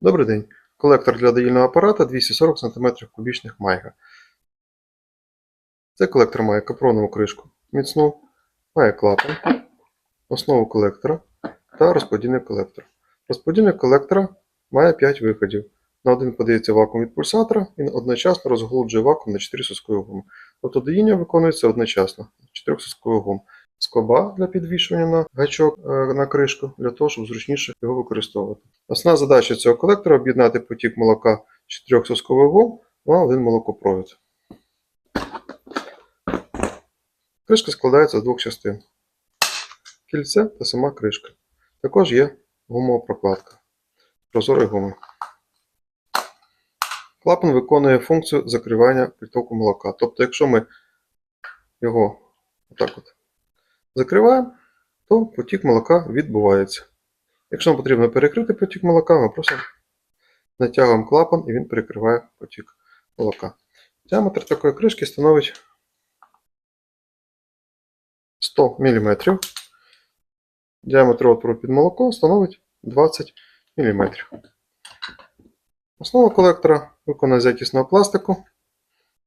Добрий день. Колектор для доїльного апарата 240 см кубічних майга. Цей колектор має капронову кришку міцну, має клапан, основу колектора та розподільний колектор. Розподільник колектора має 5 виходів. На один подається вакуум від пульсатора і одночасно розголуджує вакуум на 4 соскові гуми. Тобто доїння виконується одночасно 4 соскових гум. Скоба для підвішування на гачок е, на кришку для того, щоб зручніше його використовувати. Основна задача цього колектора об'єднати потік молока 4 соскових гум на один молокопровід. Кришка складається з двох частин: кільце та сама кришка. Також є гумова прокладка прозорої гуми. Клапан виконує функцію закривання притоку молока. Тобто, якщо ми його отак от закриваємо, то потік молока відбувається. Якщо нам потрібно перекрити потік молока, ми просто натягуємо клапан і він перекриває потік молока. Діаметр такої кришки становить 100 мм. Діаметр отвору під молоко становить 20 мм. Основа колектора виконана з якісного пластику,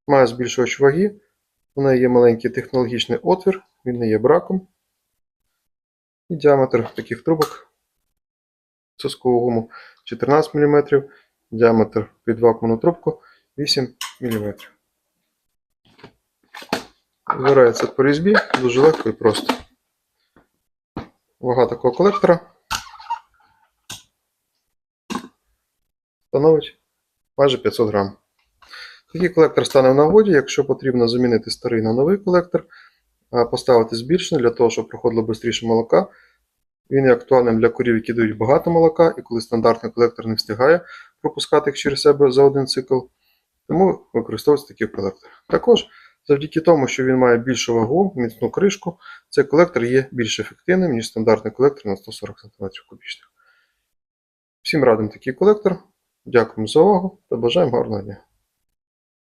має збільшувач ваги, у неї є маленький технологічний отвір, він не є браком. І діаметр таких трубок соскову гуму 14 мм, діаметр під вакуумну трубку 8 мм. Збирається по різьбі дуже легко і просто. Вага такого колектора становить майже 500 грам. Такий колектор стане в нагоді, якщо потрібно замінити старий на новий колектор, поставити збільшений для того, щоб проходило швидше молока. Він є актуальним для корів, які дають багато молока, і коли стандартний колектор не встигає пропускати їх через себе за один цикл, тому використовується такий колектор. Також, завдяки тому, що він має більшу вагу, міцну кришку, цей колектор є більш ефективним, ніж стандартний колектор на 140 см кубічних. Всім радим такий колектор. Дякуємо за увагу та бажаємо гарного дня.